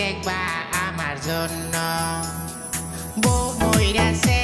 দেখবা আমার জন্য। বউ বইরাছে